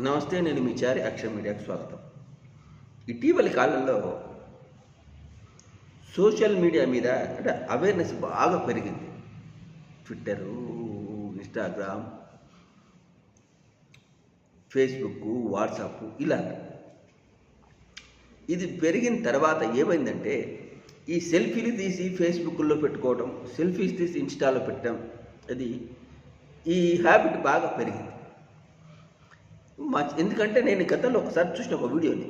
నమస్తే నేను మీ చారి అక్షర్ మీడియాకు స్వాగతం. ఇటీవలి కాలంలో సోషల్ మీడియా మీద అంటే అవేర్నెస్ బాగా పెరిగింది. ట్విట్టరు ఇన్స్టాగ్రామ్ ఫేస్బుక్ వాట్సాప్ ఇలా. ఇది పెరిగిన తర్వాత ఏమైందంటే ఈ సెల్ఫీలు తీసి ఫేస్బుక్లో పెట్టుకోవడం సెల్ఫీస్ తీసి ఇన్స్టాలో పెట్టడం అది ఈ హ్యాబిట్ బాగా పెరిగింది. మా ఎందుకంటే నేను గతంలో ఒకసారి చూసిన ఒక వీడియోని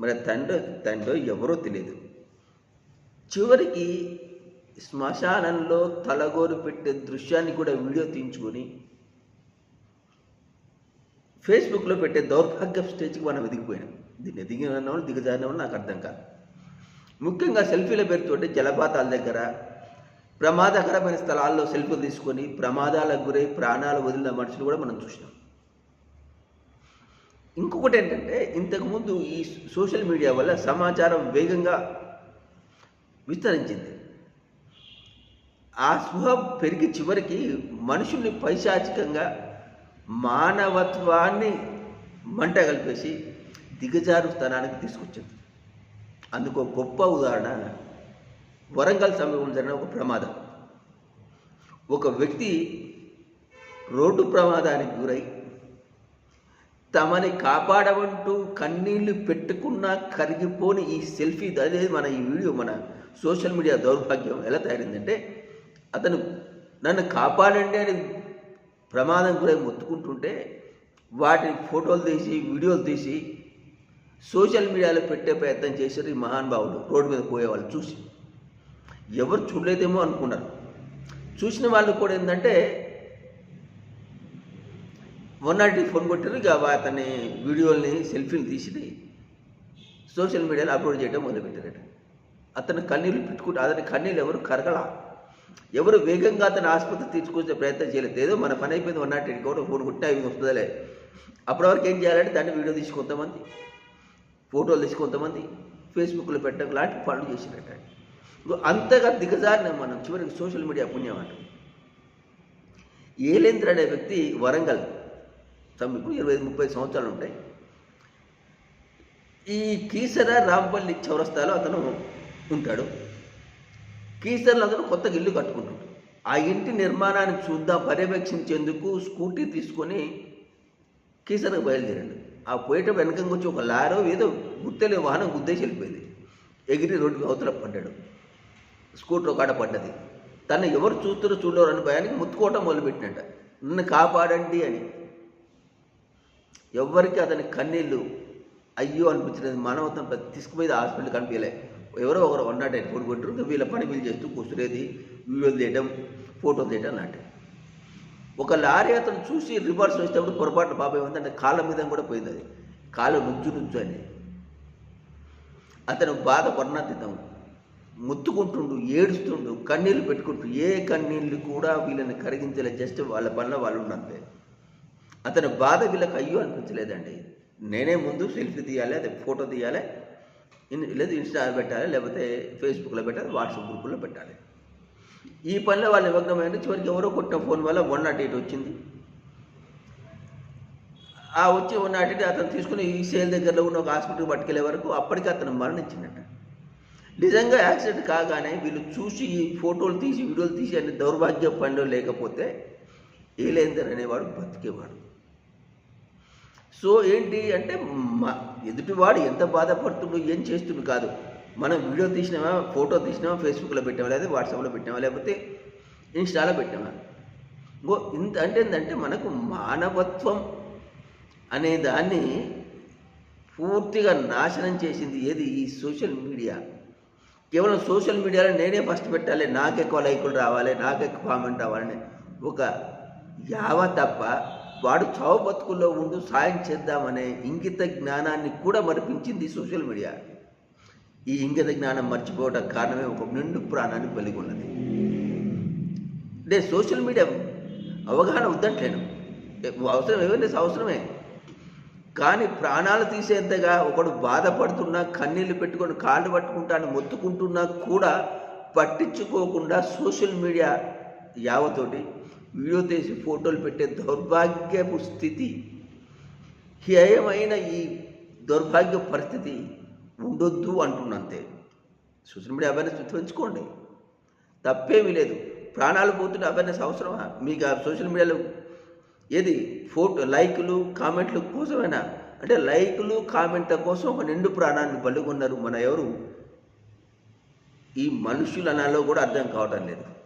మరి తండ్రి తండ్రి ఎవరో తెలియదు చివరికి శ్మశానంలో తలగోరు పెట్టే దృశ్యాన్ని కూడా వీడియో తీయించుకొని ఫేస్బుక్లో పెట్టే దౌర్భాగ్య స్టేజ్కి మనం ఎదిగిపోయినాం. దీన్ని ఎదిగిన వాళ్ళు దిగజారిన వాళ్ళు నాకు అర్థం కాదు. ముఖ్యంగా సెల్ఫీల పేరుతోటి జలపాతాల దగ్గర ప్రమాదకరమైన స్థలాల్లో సెల్ఫీలు తీసుకొని ప్రమాదాలకు గురై ప్రాణాలు వదిలిన మనుషులు కూడా మనం చూసినాం. ఇంకొకటి ఏంటంటే ఇంతకుముందు ఈ సోషల్ మీడియా వల్ల సమాచారం వేగంగా విస్తరించింది. ఆ స్పృహ పెరిగి చివరికి మనుషుల్ని పైశాచికంగా మానవత్వాన్ని మంట కలిపేసి దిగజారు స్థానానికి తీసుకొచ్చింది. అందుకు గొప్ప ఉదాహరణ వరంగల్ సమీపంలో జరిగిన ఒక ప్రమాదం. ఒక వ్యక్తి రోడ్డు ప్రమాదానికి గురై తమని కాపాడమంటూ కన్నీళ్ళు పెట్టుకున్నా కరిగిపోని ఈ సెల్ఫీ అనేది మన ఈ వీడియో మన సోషల్ మీడియా దౌర్భాగ్యం ఎలా తయారైందంటే అతను నన్ను కాపాడండి అని ప్రమాదం గురై మొత్తుకుంటుంటే వాటిని ఫోటోలు తీసి వీడియోలు తీసి సోషల్ మీడియాలో పెట్టే ప్రయత్నం చేశారు ఈ మహానుభావులు రోడ్డు మీద పోయేవాళ్ళు చూసి. ఎవరు చూడలేదేమో అనుకున్నారు. చూసిన వాళ్ళు కూడా ఏంటంటే మొన్నటి ఫోన్ కొట్టారు ఇక అతని వీడియోల్ని సెల్ఫీని తీసి సోషల్ మీడియాలో అప్లోడ్ చేయడం మొదలుపెట్టారట. అతను కన్నీళ్ళు పెట్టుకుంటే అతని కన్నీళ్ళు ఎవరు కరగల? ఎవరు వేగంగా అతను ఆసుపత్రి తీసుకొచ్చే ప్రయత్నం చేయలేదు. ఏదో మన పని అయిపోయింది వన్ నాట్ ఎయిట్ కూడా ఫోన్ కొట్టినా అవి వస్తుందిలే అప్పటి వరకు ఏం చేయాలంటే దాన్ని వీడియో తీసి కొంతమంది ఫోటోలు తీసి కొంతమంది ఫేస్బుక్లో పెట్టడం లాంటి పనులు చేసినట్ట అంతగా దిగజారిన మనం చివరికి సోషల్ మీడియా పుణ్యం అంటాం. ఏలేంద్ర అనే వ్యక్తి వరంగల్ సమీపం ఇరవై ఐదు ముప్పై సంవత్సరాలు ఉంటాయి. ఈ కీసర రాంపల్లి చౌరస్తాలో అతను ఉంటాడు. కీసర్లో అతను కొత్తగా ఇల్లు కట్టుకుంటాడు. ఆ ఇంటి నిర్మాణాన్ని చూద్దాం పర్యవేక్షించేందుకు స్కూటీ తీసుకొని కీసరకు బయలుదేరాడు. ఆ పోయేటప్పుడు వెనకంగా వచ్చి ఒక లారో ఏదో గుర్తలే వాహనం గుద్దేసి వెళ్ళిపోయింది. ఎగిరి రోడ్డు అవతల పడ్డాడు. స్కూటర్ ఒకట పడ్డది. తను ఎవరు చూస్తారో చూడరు అని భయానికి ముత్తుకోవటం మొదలుపెట్టినట్ట నన్ను కాపాడండి అని. ఎవ్వరికి అతని కన్నీళ్ళు అయ్యో అనిపించలేదు. మానవత్వం పెద్ద తీసుకుపోయి హాస్పిటల్ కనిపించలే. ఎవరో ఒకరు వన్ నాట్ ఎయిట్ ఫోన్ కొట్టరు వీళ్ళ పని వీళ్ళు చేస్తూ కూర్చునేది వీడియోలు తీయడం ఫోటోలు తీయడం లాంటివి. ఒక లారీ అతను చూసి రివర్స్ వచ్చేటప్పుడు పొరపాటు బాబాయ్ ఉంది కాళ్ళ మీద కూడా పోయింది అది. కాళ్ళు నుంచు నుంచు అని. అతను బాధ వర్ణాతీతం. ముత్తుకుంటుండు ఏడుస్తుండు కన్నీళ్ళు పెట్టుకుంటూ ఏ కన్నీళ్ళు కూడా వీళ్ళని కరిగించలే జస్ట్ వాళ్ళ పనిలో వాళ్ళు ఉన్నంతే. అతని బాధ వీళ్ళకి అయ్యో అనిపించలేదండి. నేనే ముందు సెల్ఫీ తీయాలి అదే ఫోటో తీయాలి ఇన్ లేదు ఇన్స్టా పెట్టాలి లేకపోతే ఫేస్బుక్లో పెట్టాలి వాట్సాప్ గ్రూపుల్లో పెట్టాలి. ఈ పనిలో వాళ్ళు నిమగ్నమైన చివరికి ఎవరో కొట్టిన ఫోన్ వల్ల వన్ నాట్ ఎయిట్ వచ్చింది. ఆ వచ్చి వన్ నాట్ ఎయిట్ అతను తీసుకుని ఈ సేల్ దగ్గరలో ఉన్న ఒక హాస్పిటల్కి పట్టుకెళ్ళే వరకు అప్పటికే అతను మరణించిందట. నిజంగా యాక్సిడెంట్ కాగానే వీళ్ళు చూసి ఈ ఫోటోలు తీసి వీడియోలు తీసి అనే దౌర్భాగ్య పనిలో లేకపోతే ఏలేందర్ అనేవాడు బతికేవాడు. సో ఏంటి అంటే మా ఎదుటివాడు ఎంత బాధపడుతుండో ఏం చేస్తుండు కాదు. మనం వీడియో తీసినామా ఫోటో తీసినామా ఫేస్బుక్లో పెట్టామా లేదా వాట్సాప్లో పెట్టామా లేకపోతే ఇన్స్టాలో పెట్టామా? ఇంకో ఇంత అంటే ఏంటంటే మనకు మానవత్వం అనే దాన్ని పూర్తిగా నాశనం చేసింది ఏది? ఈ సోషల్ మీడియా. కేవలం సోషల్ మీడియాలో నేనే ఫస్ట్ పెట్టాలి నాకు ఎక్కువ లైకులు రావాలి నాకు ఎక్కువ కామెంట్ రావాలని ఒక యావ తప్ప వాడు చావు బతుకుల్లో ఉండు సాయం చేద్దామనే ఇంగిత జ్ఞానాన్ని కూడా మరిపించింది సోషల్ మీడియా. ఈ ఇంగిత జ్ఞానం మర్చిపోవడం కారణమే ఒక నిండు ప్రాణాన్ని కలిగి ఉన్నది అంటే సోషల్ మీడియా అవగాహన వద్దంటలేను. అవసరం అవేర్నెస్ అవసరమే. కానీ ప్రాణాలు తీసేంతగా ఒకడు బాధపడుతున్నా కన్నీళ్ళు పెట్టుకొని కాళ్ళు పట్టుకుంటాను మొత్తుకుంటున్నా కూడా పట్టించుకోకుండా సోషల్ మీడియా యావతోటి వీడియో తీసి ఫోటోలు పెట్టే దౌర్భాగ్యపు స్థితి హేయమైన ఈ దౌర్భాగ్య పరిస్థితి ఉండొద్దు అంటున్నంతే. సోషల్ మీడియా అవేర్నెస్ పెంచుకోండి. తప్పేమీ లేదు. ప్రాణాలు పోతుంటే అవేర్నెస్ అవసరమా? మీకు ఆ సోషల్ మీడియాలో ఏది? ఫోటో లైకులు కామెంట్ల కోసమేనా? అంటే లైకులు కామెంట్ల కోసం ఒక నిండు ప్రాణాన్ని పలుకున్నారు మన ఎవరు? ఈ మనుషులు అనాలో కూడా అర్థం కావటం లేదు.